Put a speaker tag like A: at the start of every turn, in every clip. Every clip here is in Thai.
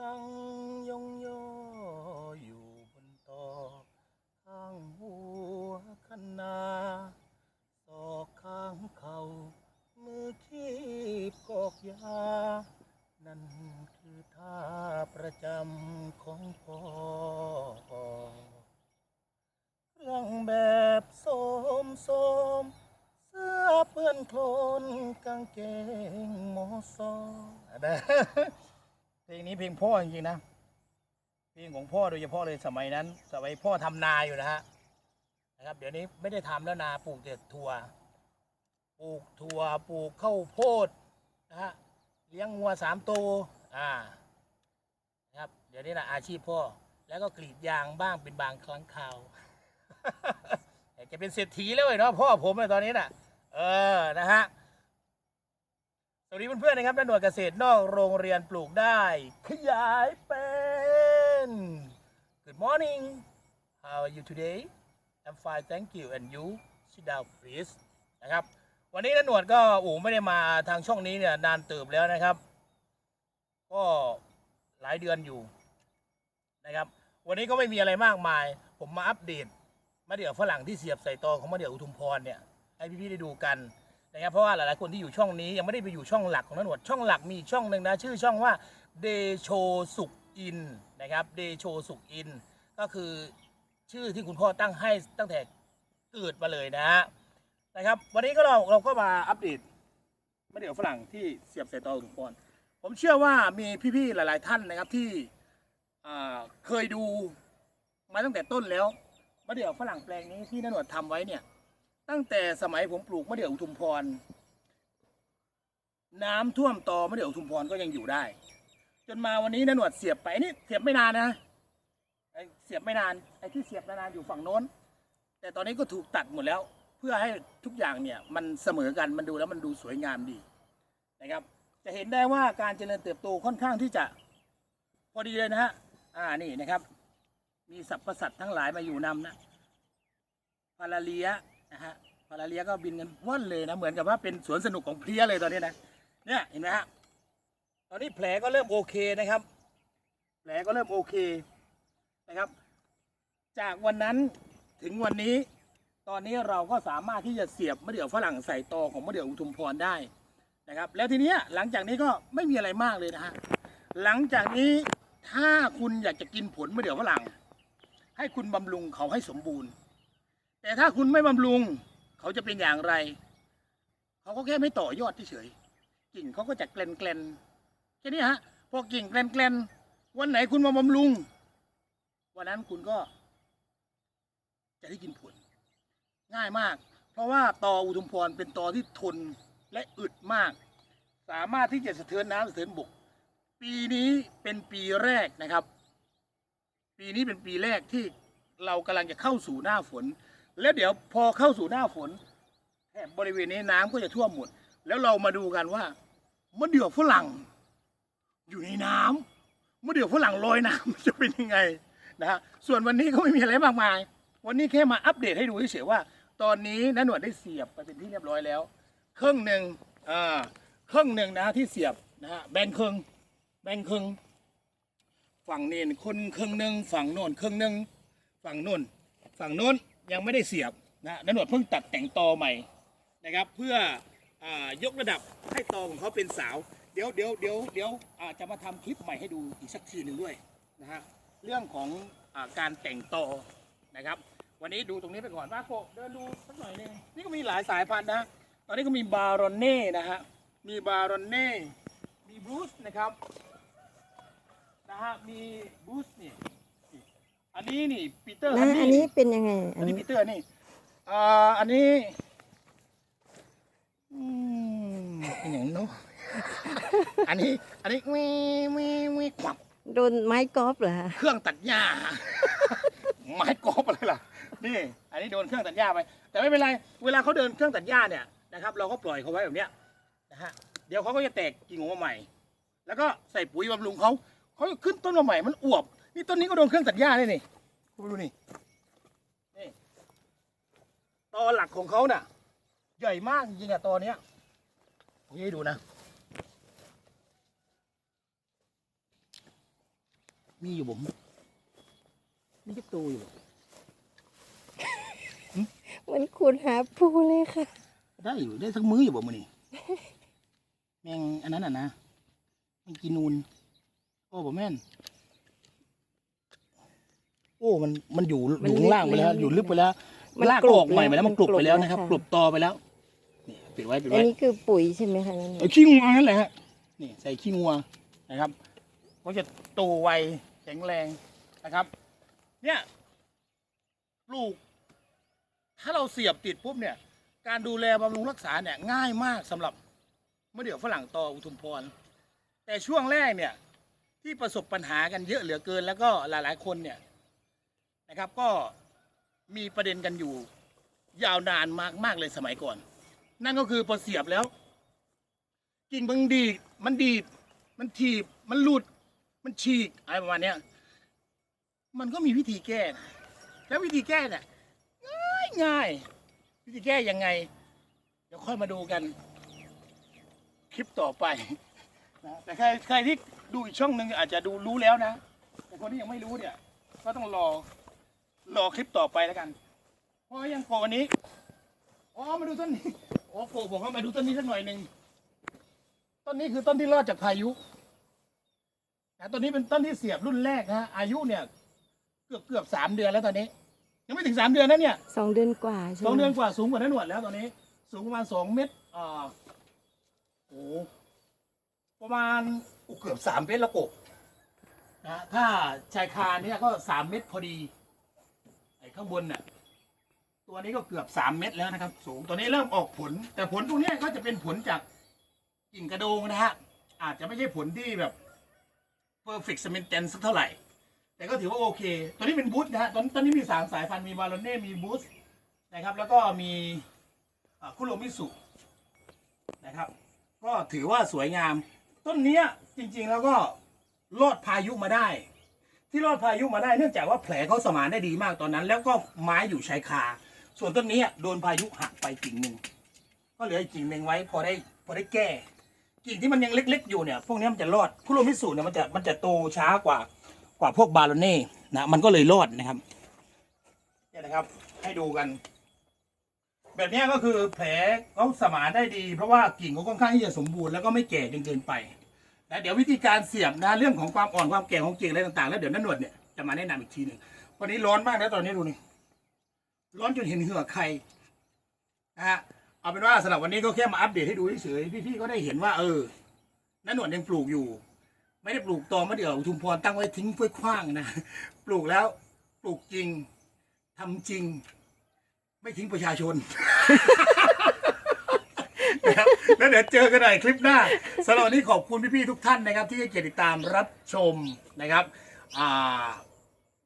A: นั่งยองยออยู่บนตอข้างหัวคันนาศอกข้างเขามือคีบกอกยา นั่นคือท่าประจำของพ่อเครื่องแบบโสมโสม เสื้อเปื้อนโคลนกางเกงหมอซอนะเพ ลงนี้เพลงพ่อจริงๆนะ เพลงของพ่อโดยเฉพาะเลยสมัยนั้น สมัยพ่อทำนาอยู่นะฮะนะครับ เดี๋ยวนี้ไม่ได้ทำแล้วนาปลูกแต่ถั่วปลูกถั่วปลูกข้าวโพดนะฮะเลี้ยงวัวสามตัวอ่านะครับ เดี๋ยวนี้นะอาชีพพ่อ แล้วก็กรีดยางบ้างเป็นบางครั้งคราวอยากจะเป็นเศรษฐีแล้วเว้เนาะพ่อผมในตอนนี้น่ะ เออนะฮะ สวัสดีเพื่อนๆนะครับด้านหน่วยเกษตรนอกโรงเรียนปลูกได้ ขยายเป็น Good morning how are you today I'm fine thank you and you sit down please นะครับวันนี้นันหนวดก็อู๋ไม่ได้มาทางช่องนี้เนี่ยนานเติบแล้วนะครับ ก็หลายเดือนอยู่นะครับ วันนี้ก็ไม่มีอะไรมากมาย ผมมาอัปเดตมะเดื่อฝรั่งที่เสียบใส่ตอของมะเดื่ออุทุมพรเนี่ยให้พี่ๆได้ดูกัน นะครับเพราะว่าหลายๆคนที่อยู่ช่องนี้ยังไม่ได้ไปอยู่ช่องหลักของนันหนวดช่องหลักมีช่องหนึ่งนะชื่อช่องว่าเดโชสุกอินนะครับเดโชสุกอินก็คือชื่อที่คุณพ่อตั้งให้ตั้งแต่เกิดมาเลยนะฮะนะครับ วันนี้ก็เราเราก็มาอัปเดตมะเดื่อฝรั่งที่เสียบใส่ตออุทุมพรผมเชื่อว่ามีพี่ๆหลาย ๆ ท่านนะครับที่เคยดูมาตั้งแต่ต้นแล้วมะเดื่อฝรั่งแปลงนี้ที่นนวดทำไว้เนี่ย ตั้งแต่สมัยผมปลูกมะเดื่ออุทุมพร น้ำท่วมตอมะเดื่ออุทุมพรก็ยังอยู่ได้ จนมาวันนี้นนวดเสียบไปอันนี่เสียบไม่นานนะไอ้เสียบไม่นานไอ้ที่เสียบนานๆอยู่ฝั่งโน้น แต่ตอนนี้ก็ถูกตัดหมดแล้ว เพื่อให้ทุกอย่างเนี่ยมันเสมอกันมันดูแล้วมันดูสวยงามดีนะครับ จะเห็นได้ว่าการเจริญเติบโตค่อนข้างที่จะพอดีเลยนะฮะอ่านี่นะครับ มีสรรพสัตว์ทั้งหลายมาอยู่นำนะพาราเลีย นะฮะพาราเลียก็บินกันว่อนเลยนะเหมือนกับว่าเป็นสวนสนุกของเพลียเลยตอนนี้นะเนี่ยเห็นไหมฮะตอนนี้แผลก็เริ่มโอเคนะครับ แผลก็เริ่มโอเคนะครับ จากวันนั้นถึงวันนี้ ตอนนี้เราก็สามารถที่จะเสียบมะเดื่อฝรั่งใส่ตอของมะเดื่ออุทุมพรได้นะครับ แล้วทีนี้หลังจากนี้ก็ไม่มีอะไรมากเลยนะฮะหลังจากนี้ถ้าคุณอยากจะกินผลมะเดื่อฝรั่ง ให้คุณบำรุงเขาให้สมบูรณ์ แต่ถ้าคุณไม่บำรุง เขาจะเป็นอย่างไร เขาก็แค่ไม่ต่อยอดเฉยกิ่งเขาก็จะแกลนแกลนแค่นี้ฮะพอกิ่งแกลนแกลนวันไหนคุณมาบำรุง วันนั้นคุณก็ จะได้กินผล ง่ายมาก เพราะว่าตออุทุมพรเป็นตอที่ทนและอึดมาก สามารถที่จะสะเทือนน้ำสะเทือนบก ปีนี้เป็นปีแรกนะครับ ปีนี้เป็นปีแรกที่เรากำลังจะเข้าสู่หน้าฝน แล้วเดี๋ยวพอเข้าสู่หน้าฝนแถบบริเวณนี้น้ำก็จะท่วมหมด แล้วเรามาดูกันว่ามะเดื่อฝรั่ง อยู่ในน้ำมะเดื่อฝรั่งลอยน้ำ จะเป็นยังไงนะฮะส่วนวันนี้ก็ไม่มีอะไรมากมาย วันนี้แค่มาอัปเดตให้ดูเฉยๆว่า ตอนนี้นันหนวดได้เสียบไปเป็นที่เรียบร้อยแล้วครึ่งหนึ่งอ่าครึ่งหนึ่งนะที่เสียบนะฮะแบ่งครึ่งแบ่งครึ่งฝั่งนี้คนครึ่งหนึ่งฝั่งโน้นครึ่งหนึ่งฝั่งโน้นฝั่งโน้น ยังไม่ได้เสียบนะนันหนวดเพิ่งตัดแต่งตอใหม่นะครับ เพื่ออยกระดับให้ตอของเขาเป็นสาว เดี๋ยวเดี๋ยวเดี๋ยวเดี๋ยวจะมาทำคลิปใหม่ให้ดูอีกสักทีหนึ่งด้วยนะฮะเรื่องของอการแต่งตอนะครับ วันนี้ดูตรงนี้ไปก่อนว่าโกเดินดูสักหน่อยนึงนี่ก็มีหลายสายพันธุ์นะตอนนี้ก็มีบารอนเน่นะฮะมีบารอนเน่มีบรูซนะครับนะฮะมีบรูซนี่อั นนี้นี่ปีเตอร์
B: นะอันนี้เป็นยังไง
A: อั
B: อั
A: น
B: น
A: นี้
B: นี้
A: ปีเตอร์นี่อ่าอันนี้อืมเป็นอย่างนั้นเนาะอันนี้ อันนี้มีมีมีขวับ
B: โดนไม้กอล์ฟเหรอฮะ
A: เครื่องตัดหญ้า ไม้กอล์ฟอะไรล่ะ นี่ อันนี้โดนเครื่องตัดหญ้าไป แต่ไม่เป็นไร เวลาเขาเดินเครื่องตัดหญ้าเนี่ยนะครับ เราก็ปล่อยเขาไว้แบบเนี้ยนะฮะ เดี๋ยวเขาก็จะแตกกิ่งออกมาใหม่ แล้วก็ใส่ปุ๋ยบำรุงเขา เขาจะขึ้นต้นมาใหม่ มันอวบ นี่ต้นนี้ก็โดนเครื่องตัดหญ้าเลยนี่คุณดูนี่นี่ตอหลักของเขาน่ะ ใหญ่มากจริงๆอะตอเนี้ยผมให้ดูนะ มีอยู่บ่มมีจักตัวอยู่บ่
B: มันขุดหาปูเลยค่ะ
A: ได้อยู่ได้สักมื้ออยู่บ่มื้อนี้แมงอันนั้นอะนะแมงกีนูน โอ้บ่แม่น โอ้มันมันอยู่
B: มัน
A: อยู่ข้างล่างไปแล้ว
B: ลึกๆ
A: อยู่ลึกไปแล้ว
B: มัน
A: ลาก
B: กรุบ
A: ออกใหม่ไปแล้ว
B: แล้ว
A: มันกรุบไปแล้ว
B: มันกรุบ
A: นะครับ
B: แล้วค่ะ
A: กรุบตอไปแล้วนี่ปิดไว้ปิด
B: อัน
A: ไว้
B: นี้คือปุ๋ยใช่ไหมคะนั่น
A: เอาขี้งัวนั่นแหละฮะนี่ใส่ขี้งัวนะครับก็จะโตไวแข็งแรงนะครับ เนี่ยปลูก ถ้าเราเสียบติดปุ๊บเนี่ย การดูแลบำรุงรักษาเนี่ยง่ายมากสำหรับมะเดื่อฝรั่งตออุทุมพร แต่ช่วงแรกเนี่ย ที่ประสบปัญหากันเยอะเหลือเกิน แล้วก็หลาย ๆ คนเนี่ย นะครับก็มีประเด็นกันอยู่ ยาวนานมากมากเลยสมัยก่อน นั่นก็คือพอเสียบแล้ว กิ่งมันดีดมันดีดมันถีบมันหลุด มันฉีกอะไรประมาณเนี้ยมันก็มีวิธีแก้นะแล้ววิธีแก้เนี่ยง่ายง่ายวิธีแก้ยังไง เดี๋ยวค่อยมาดูกัน คลิปต่อไปนะแต่ใครใครที่ดูอีกช่องหนึ่งอาจจะดูรู้แล้วนะ แต่คนที่ยังไม่รู้เนี่ย ก็ต้องรอ รอคลิปต่อไปแล้วกันเพราะยังโกะวันนี้อ๋อมาดูต้นนี้อ๋อโกะบอกว่ามาดูต้นนี้สักหน่อยหนึ่งต้นนี้คือต้นที่รอดจากพายุนะต้นนี้เป็นต้นที่เสียบรุ่นแรกนะอายุเนี่ย เกือบเกือบสามเดือนแล้วตอนนี้ ยังไม่ถึงสามเดือนนะเนี่ย
B: สองเดือนกว่าใช่ไหม
A: สองเดือนกว่าสูงกว่าน้าหนวดแล้วตอนนี้ สูงประมาณสองเมตรอ่าโอ้ประมาณอุยเกือบสามเมตรและกบนะถ้าชายคาเนี่ยก็สามเมตรพอดีไอ้ ข้างบนน่ะตัวนี้ก็เกือบสามเมตรแล้วนะครับ สูงตัวนี้เริ่มออกผล แต่ผลตรงนี้ก็จะเป็นผลจากกิ่งกระโดงนะฮะอาจจะไม่ใช่ผลที่แบบ perfect cemented สักเท่าไหร่ แต่ก็ถือว่าโอเค ตัวนี้เป็นบูสนะฮะตอนตอนนี้มีสามสายพันธุ์มีบาโลเน่มีบูสนะครับ แล้วก็มีคุโรมิสุนะครับ ก็ถือว่าสวยงาม ต้นเนี้ยจริงๆแล้วก็รอดพายุมาได้ ที่รอดพายุมาได้เนื่องจากว่าแผลเขาสมานได้ดีมากตอนนั้น แล้วก็ไม้อยู่ชายคา ส่วนต้นนี้โดนพายุหักไปกิ่งหนึ่งก็เหลืออีกกิ่งหนึ่งไว้พอได้พอได้แก้ กิ่งที่มันยังเล็ก ๆ อยู่เนี่ยพวกนี้มันจะรอดคุโรมิสุเนี่ยมันจะมันจะโตช้ากว่ากว่าพวกบาลเน่นะมันก็เลยรอดนะครับเนี่ยนะครับให้ดูกัน แบบนี้ก็คือแผลเขาสมานได้ดี เพราะว่ากิ่งเขาค่อนข้างที่จะสมบูรณ์แล้วก็ไม่แก่จนเกินไป นะเดี๋ยววิธีการเสียบนะเรื่องของความอ่อนความแก่ของกิ่งอะไรต่างๆ แล้วเดี๋ยวนันหนวดเนี่ยจะมาแนะนำอีกทีหนึ่งวันนี้ร้อนมากนะตอนนี้ดูนี่ร้อนจนเห็นเหงือกใครนะฮะเอาเป็นว่าสำหรับวันนี้ก็แค่มาอัปเดตให้ดูเฉยๆพี่ๆก็ได้เห็นว่า เออนันหนวดยังปลูกอยู่ ไม่ได้ปลูกตอมะเดี่ยวทุมพรตั้งไว้ทิ้งไว้ขว้างนะปลูกแล้วปลูกจริงทำจริง ไม่ทิ้งประชาชน นะครับแล้วเดี๋ยวเจอกันใหม่คลิปหน้าสำหรับวันนี้ขอบคุณพี่ๆทุกท่านนะครับ ที่ให้เกียรติติดตามรับชมนะครับอ่า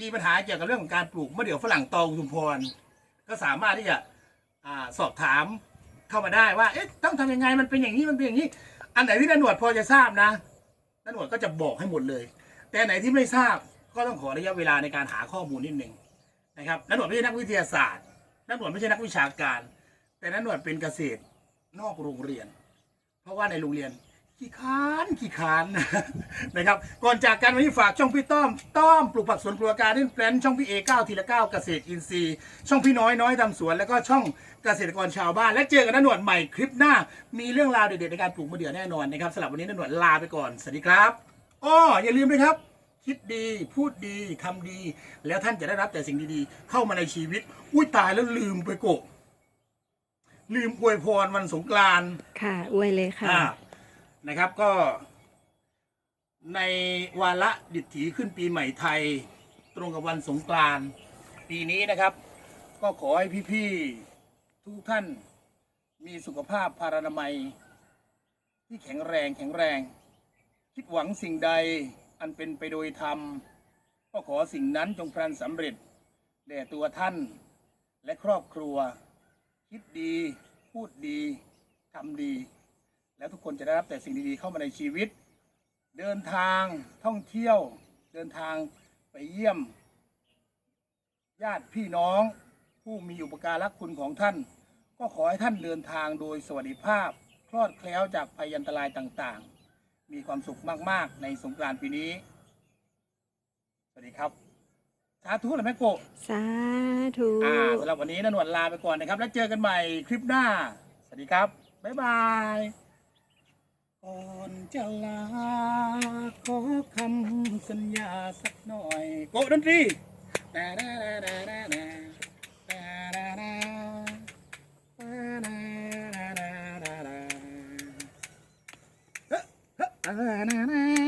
A: มีปัญหาเกี่ยวกับเรื่องของการปลูกมะเดี่ยวฝรั่งตออุทุมพร ก็สามารถที่จะอ่าสอบถามเข้ามาได้ว่า เอ๊ะต้องทำยังไงมันเป็นอย่างนี้มันเป็นอย่างนี้ อันไหนที่นายหนวดพอจะทราบนะนักหนวดก็จะบอกให้หมดเลย แต่ไหนที่ไม่ทราบก็ต้องขอระยะเวลาในการหาข้อมูลนิดหนึ่งนะครับนักหนวดไม่ใช่นักวิทยาศาสตร์นักหนวดไม่ใช่นักวิชาการ แต่นักหนวดเป็นเกษตร นอกโรงเรียน เพราะว่าในโรงเรียนขี้ค้านขี้ค้านนะครับ ก่อนจากกันวันนี้ฝากช่องพี่ต้อม ต้อมปลูกผักสวนครัวการเล่นแปลนช่องพี่เอเก้าทีละเก้าเกษตรอินทรีย์ ช่องพี่น้อยน้อยทำสวน แล้วก็ช่องเกษตรกรชาวบ้าน และเจอกันนหนวดใหม่คลิปหน้า มีเรื่องราวเด็ดๆในการปลูกมะเดื่อแน่นอนนะครับสำหรับวันนี้นหนวดลาไปก่อน สวัสดีครับอ้ออย่าลืมนะครับ คิดดีพูดดีทำดี แล้วท่านจะได้รับแต่สิ่งดีๆ เข้ามาในชีวิต อุ้ยตายแล้วลืมไปโกะ ลืมอวยพรวันสงกรานต์
B: ค่ะอวยเลยค่ะ
A: อ่านะครับก็ ในวาระดิถีขึ้นปีใหม่ไทย ตรงกับวันสงกรานต์ปีนี้นะครับ ก็ขอให้พี่ๆทุกท่านมีสุขภาพพารานามัย ที่แข็งแรงแข็งแรง คิดหวังสิ่งใดอันเป็นไปโดยธรรม ก็ขอสิ่งนั้นจงพลันสำเร็จ แด่ตัวท่านและครอบครัว คิดดี พูดดีทำดี แล้วทุกคนจะได้รับแต่สิ่งดีๆเข้ามาในชีวิต เดินทางท่องเที่ยว เดินทางไปเยี่ยม ญาติพี่น้อง ผู้มีอุปการะคุณของท่าน ก็ขอให้ท่านเดินทางโดยสวัสดิภาพคลอดแคล้วจากภัยอันตรายต่างๆ มีความสุขมากๆ ในสงกรานต์ปีนี้ สวัสดีครับาธุเลยแม่โกะ
B: สาธุ
A: อ่าสำหรับวันนี้นนวดลาไปก่อนนะครับ แล้วเจอกันใหม่คลิปหน้า สวัสดีครับ บ๊ายบาย ก่อนจะลาขอคำสัญญาสักหน่อย โกะดนตรีแต่ดาดาดาดาดาแต่ดาดาดา